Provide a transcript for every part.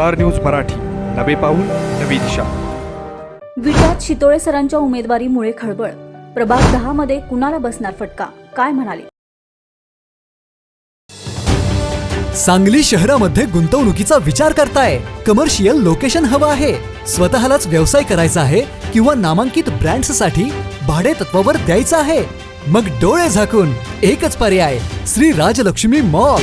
Star news Marathi. नवे पाऊल नवी दिशा. विट्यात शितोळे सरांच्या उमेदवारीमुळे खळबळ. प्रभाग दहा मध्ये कुणाला बसणार फटका? काय म्हणाले? सांगली शहरामध्ये गुंतवणुकीचा विचार करताय. कमर्शियल लोकेशन हवं आहे. स्वतःलाच व्यवसाय करायचा आहे किंवा नामांकित ब्रँड्ससाठी भाडे तत्वावर द्यायचं आहे. मग डोळे झाकून एकच पर्याय श्री राजलक्ष्मी मॉल.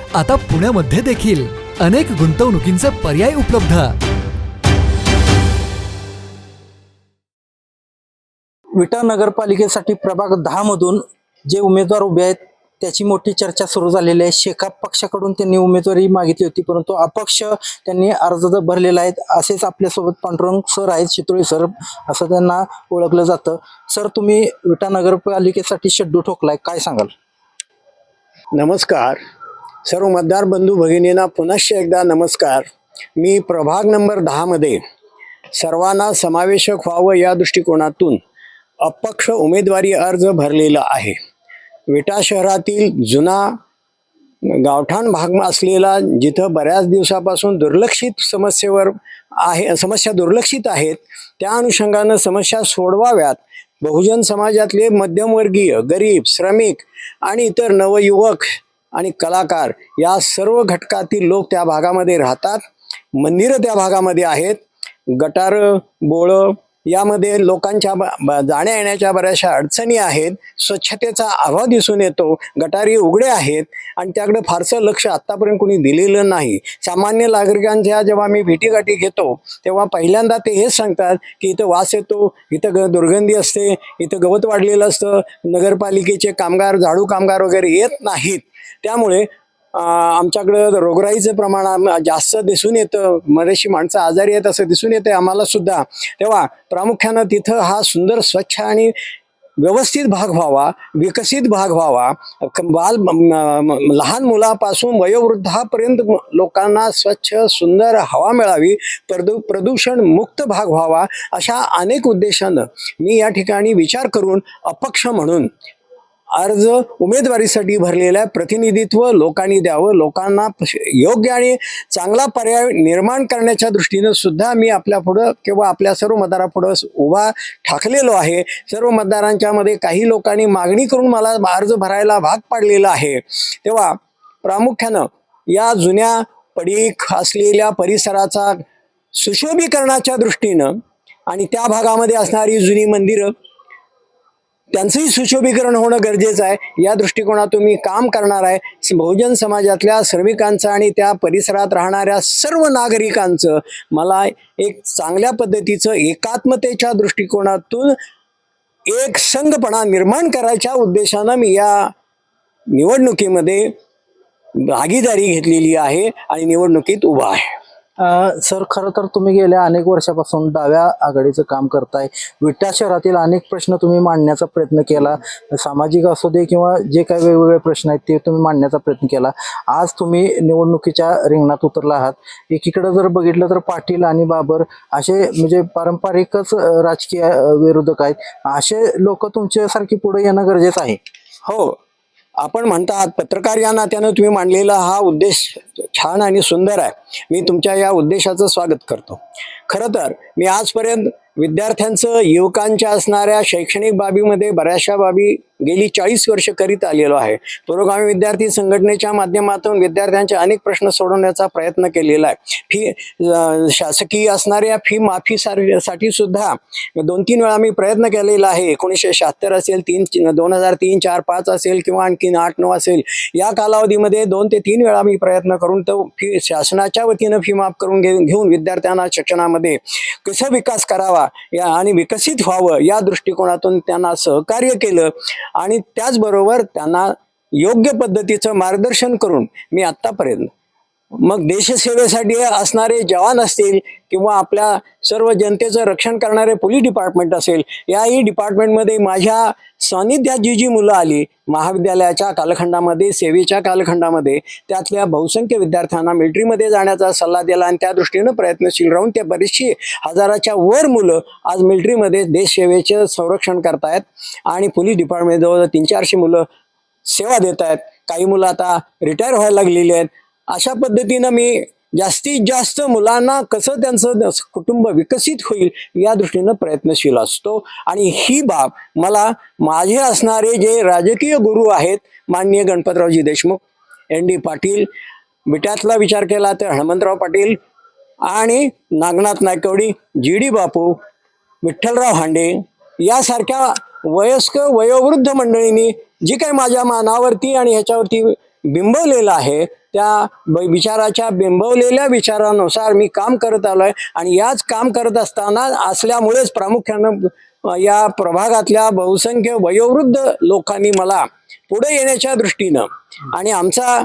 आता पुण्यामध्ये देखील अनेक गुंतवणुकींचे पर्याय उपलब्ध. विटा नगरपालिकेसाठी प्रभाग दहा मधून जे उमेदवार उभे आहेत त्याची मोठी चर्चा सुरू झालेली आहे. शेकाप पक्षाकडून त्यांनी उमेदवारी मागितली होती परंतु अपक्ष त्यांनी अर्ज भरलेला आहे. असेच आपल्यासोबत पांडुरंग सर आहेत चितोळी सर असं त्यांना ओळखलं जातं. सर तुम्ही विटा नगरपालिकेसाठी शेड्यू ठोकलाय काय सांगाल? नमस्कार. सर्व मतदार बंधू भगिनींना पुनश्च एकदा नमस्कार. मी प्रभाग नंबर दहामध्ये सर्वांना समावेशक व्हावं या दृष्टिकोनातून अपक्ष उमेदवारी अर्ज भरलेला आहे. विटा शहरातील जुना गावठाण भाग असलेला जिथं बऱ्याच दिवसापासून दुर्लक्षित समस्येवर आहे समस्या दुर्लक्षित आहेत त्या अनुषंगानं समस्या सोडवाव्यात. बहुजन समाजातले मध्यमवर्गीय गरीब श्रमिक आणि इतर नवयुवक आणि कलाकार या सर्व घटकातील लोक त्या भागामध्ये राहतात. मंदिरं त्या भागामध्ये आहेत. गटार बोळं यामध्ये लोकांच्या ब- ब- जाण्या येण्याच्या बऱ्याचशा अडचणी आहेत. स्वच्छतेचा अभाव दिसून येतो. गटारी उघडे आहेत. आणि त्याकडे फारसं लक्ष आत्तापर्यंत कोणी दिलेलं नाही. सामान्य नागरिकांच्या जेव्हा मी भेटीगाठी घेतो तेव्हा पहिल्यांदा ते हेच सांगतात की इथं वास येतो इथं ग दुर्गंधी असते इथं गवत वाढलेलं असतं नगरपालिकेचे कामगार झाडू कामगार वगैरे येत नाहीत. त्यामुळे आमच्याकडं रोगराईचं प्रमाण जास्त दिसून येतं. बरेचशी माणसं आजारी आहेत असं दिसून येते आम्हाला सुद्धा. तेव्हा प्रामुख्यानं तिथं हा सुंदर स्वच्छ आणि व्यवस्थित भाग व्हावा विकसित भाग व्हावा. बाल लहान मुलापासून वयोवृद्धापर्यंत लोकांना स्वच्छ सुंदर हवा मिळावी प्रदू प्रदूषण मुक्त भाग व्हावा अशा अनेक उद्देशानं मी या ठिकाणी विचार करून अपक्ष म्हणून अर्ज उमेदवारीसाठी भरलेलं आहे प्रतिनिधित्व लोकांनी द्यावं. लोकांना योग्य आणि चांगला पर्याय निर्माण करण्याच्या दृष्टीनं सुद्धा मी आपल्या पुढं किंवा आपल्या सर्व मतदारापुढं उभा ठाकलेलो आहे. सर्व मतदारांच्या मध्ये काही लोकांनी मागणी करून मला अर्ज भरायला भाग पाडलेला आहे. तेव्हा प्रामुख्यानं या जुन्या पडीक असलेल्या परिसराचा सुशोभीकरणाच्या दृष्टीनं आणि त्या भागामध्ये असणारी जुनी मंदिरं त्यांचंही सुशोभीकरण होणं गरजेचं आहे. या दृष्टिकोनातून मी काम करणार आहे. बहुजन समाजातल्या श्रमिकांचं आणि त्या परिसरात राहणाऱ्या सर्व नागरिकांचं मला एक चांगल्या पद्धतीचं एकात्मतेच्या दृष्टिकोनातून एक संघपणा निर्माण करायच्या उद्देशानं मी या निवडणुकीमध्ये भागीदारी घेतलेली आहे आणि निवडणुकीत उभा आहे. सर खरं तर तुम्ही गेल्या अनेक वर्षापासून डाव्या आघाडीचं काम करताय. विटा शहरातील अनेक प्रश्न तुम्ही मांडण्याचा प्रयत्न केला. सामाजिक असू दे किंवा जे काही वेगवेगळे प्रश्न आहेत ते तुम्ही मांडण्याचा प्रयत्न केला. आज तुम्ही निवडणुकीच्या रिंगणात उतरला आहात. एकीकडे जर बघितलं तर पाटील आणि बाबर असे म्हणजे पारंपरिकच राजकीय विरोधक आहेत. असे लोक तुमच्यासारखी पुढे येणं गरजेचं आहे. हो. आपण म्हणतात पत्रकार या नात्यानं तुम्ही मांडलेला हा उद्देश छान आणि सुंदर आहे. मी तुमच्या या उद्देशाचं स्वागत करतो. खरं तर मी आजपर्यंत विद्यार्थ्यांचं युवकांच्या असणाऱ्या शैक्षणिक बाबीमध्ये बऱ्याचशा बाबी गेली चाळीस वर्ष करीत आलेलो आहे. पुरोगामी विद्यार्थी संघटनेच्या माध्यमातून विद्यार्थ्यांचे अनेक प्रश्न सोडवण्याचा प्रयत्न केलेला आहे. फी शासकीय असणाऱ्या फी माफी सार- साठी सुद्धा दोन तीन वेळा मी प्रयत्न केलेला आहे. एकोणीसशे शहात्तर असेल तीन दोन हजार तीन चार पाच असेल किंवा आणखीन आठ नऊ असेल या कालावधीमध्ये दोन ते तीन वेळा मी प्रयत्न करून तो फी शासनाच्या वतीनं फी माफ करून घे घेऊन विद्यार्थ्यांना शिक्षणामध्ये कसं विकास करावा या आणि विकसित व्हावं या दृष्टिकोनातून त्यांना सहकार्य केलं. आणि त्याचबरोबर त्यांना योग्य पद्धतीचं मार्गदर्शन करून मी आत्तापर्यंत मग देशसेवेसाठी असणारे जवान असतील किंवा आपल्या सर्व जनतेचं रक्षण करणारे पोलीस डिपार्टमेंट असेल याही डिपार्टमेंटमध्ये माझ्या सानिध्यात जी जी मुलं आली महाविद्यालयाच्या कालखंडामध्ये सेवेच्या कालखंडामध्ये त्यातल्या बहुसंख्य विद्यार्थ्यांना मिलिटरीमध्ये जाण्याचा सल्ला दिला आणि त्या दृष्टीनं प्रयत्नशील राहून ते बरीचशी हजाराच्या वर मुलं आज मिलिटरीमध्ये देशसेवेचं संरक्षण करतायत आणि पोलीस डिपार्टमेंट जवळ तीन चारशे मुलं सेवा देत आहेत काही मुलं आता रिटायर व्हायला लागलेली आहेत. अशा पद्धतीनं मी जास्तीत जास्त मुलांना कसं त्यांचं कुटुंब विकसित होईल या दृष्टीनं प्रयत्नशील असतो. आणि ही बाब मला माझे असणारे जे राजकीय गुरु आहेत माननीय गणपतरावजी देशमुख एन डी पाटील बिट्यातला विचार केला तर हनुमंतराव पाटील आणि नागनाथ नायकवडी जी डी बापू विठ्ठलराव हांडे यासारख्या वयस्क वयोवृद्ध मंडळींनी जी काही माझ्या मानावरती आणि ह्याच्यावरती बिंबवलेलं आहे त्या विचाराच्या बिंबवलेल्या विचारानुसार मी काम करत आलो आहे आणि याच काम करत असताना असल्यामुळेच प्रामुख्यानं या प्रभागातल्या बहुसंख्य वयोवृद्ध लोकांनी मला पुढे येण्याच्या दृष्टीनं आणि आमचा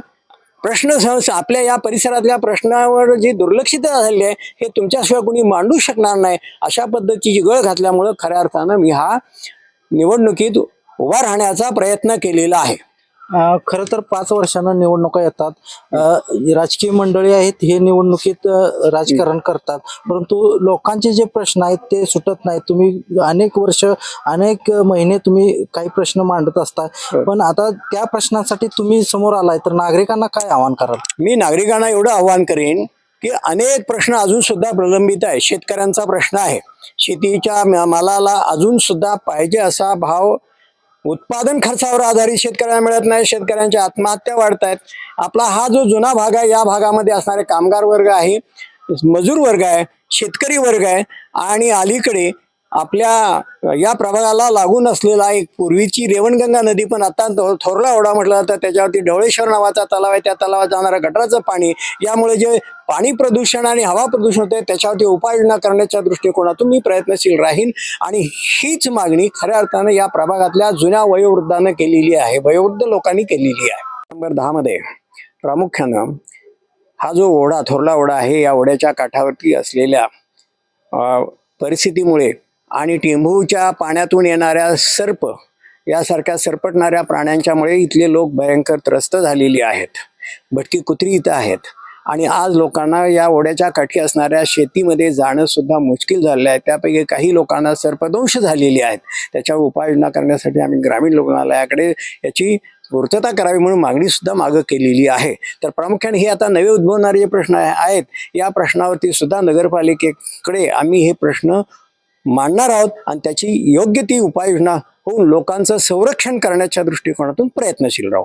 प्रश्न सहज आपल्या या परिसरातल्या प्रश्नावर जी दुर्लक्षित झाली आहे हे तुमच्याशिवाय कोणी मांडू शकणार नाही अशा पद्धतीची गळ घातल्यामुळं खऱ्या अर्थानं मी हा निवडणुकीत उभा राहण्याचा प्रयत्न केलेला आहे. खरं तर पाच वर्षानं निवडणुका येतात. राजकीय मंडळी आहेत हे निवडणुकीत राजकारण करतात. परंतु लोकांचे जे प्रश्न आहेत ते सुटत नाहीत. तुम्ही अनेक वर्ष अनेक महिने तुम्ही काही प्रश्न मांडत असता. पण आता त्या प्रश्नांसाठी तुम्ही समोर आलाय तर नागरिकांना काय आव्हान कराल? मी नागरिकांना एवढं आव्हान करेन की अनेक प्रश्न अजून सुद्धा प्रलंबित आहे शेतकऱ्यांचा प्रश्न आहे. शेतीच्या मालाला अजून सुद्धा पाहिजे असा भाव उत्पादन खर्चावर आधारित शेतकऱ्यांना मिळत नाही शेतकऱ्यांच्या आत्महत्या वाढत आहेत आपला हा जो जुना भाग आहे या भागामध्ये असणारे कामगार वर्ग आहे मजूर वर्ग आहे शेतकरी वर्ग आहे आणि अलीकडे आपल्या या प्रभागाला लागून असलेला एक पूर्वीची रेवणगंगा नदी पण आता थोरला ओढा म्हटलं जातं त्याच्यावरती ढवळेश्वर नावाचा तलाव आहे. त्या तलावात जाणारा गटाराचं पाणी यामुळे जे पाणी प्रदूषण आणि हवा प्रदूषण होते त्याच्यावरती उपाययोजना करण्याच्या दृष्टिकोनातून मी प्रयत्नशील राहीन. आणि हीच मागणी खऱ्या अर्थानं या प्रभागातल्या जुन्या वयोवृद्धानं केलेली आहे वयोवृद्ध लोकांनी केलेली आहे. नंबर दहामध्ये प्रामुख्यानं हा जो ओढा थोरला ओढा आहे या ओढ्याच्या काठावरती असलेल्या परिस्थितीमुळे आणि टेंभूच्या पाण्यातून येणाऱ्या सर्प यासारख्या सरपटणाऱ्या प्राण्यांच्यामुळे इथले लोक भयंकर त्रस्त झालेली आहेत. भटकी कुत्री इथं आहेत. आणि आज लोकांना या ओढ्याच्या काठी असणाऱ्या शेतीमध्ये जाणं सुद्धा मुश्किल झालेलं आहे. त्यापैकी काही लोकांना सर्पदंश झालेली आहेत. त्याच्यावर उपाययोजना करण्यासाठी आम्ही ग्रामीण रुग्णालयाकडे याची पूर्तता करावी म्हणून मागणी सुद्धा मागं केलेली आहे. तर प्रामुख्याने हे आता नवे उद्भवणारे जे प्रश्न आहेत या प्रश्नावरती सुद्धा नगरपालिकेकडे आम्ही हे प्रश्न मांडणार आहोत आणि त्याची योग्य ती उपाययोजना होऊन लोकांचं संरक्षण करण्याच्या दृष्टिकोनातून प्रयत्नशील राहू.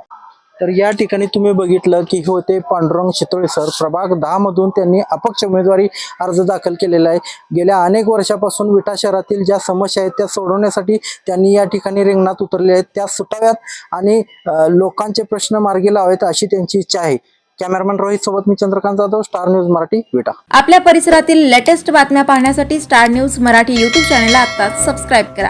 तर या ठिकाणी तुम्ही बघितलं की हे होते पांडुरंग चितोळे सर प्रभाग दहामधून त्यांनी अपक्ष उमेदवारी अर्ज दाखल केलेला आहे. गेल्या अनेक वर्षापासून विटा शहरातील ज्या समस्या आहेत त्या सोडवण्यासाठी त्यांनी या ठिकाणी रिंगणात उतरले आहेत. त्या सुटाव्यात आणि लोकांचे प्रश्न मार्गी लावावेत अशी त्यांची इच्छा आहे. कॅमेरामॅन रोहित सोबत मी चंद्रकांत जाधव स्टार न्यूज मराठी विटा. आपल्या परिसरातील लेटेस्ट बातम्या पाहण्यासाठी स्टार न्यूज मराठी यूट्यूब चॅनेलला आता सबस्क्राईब करा.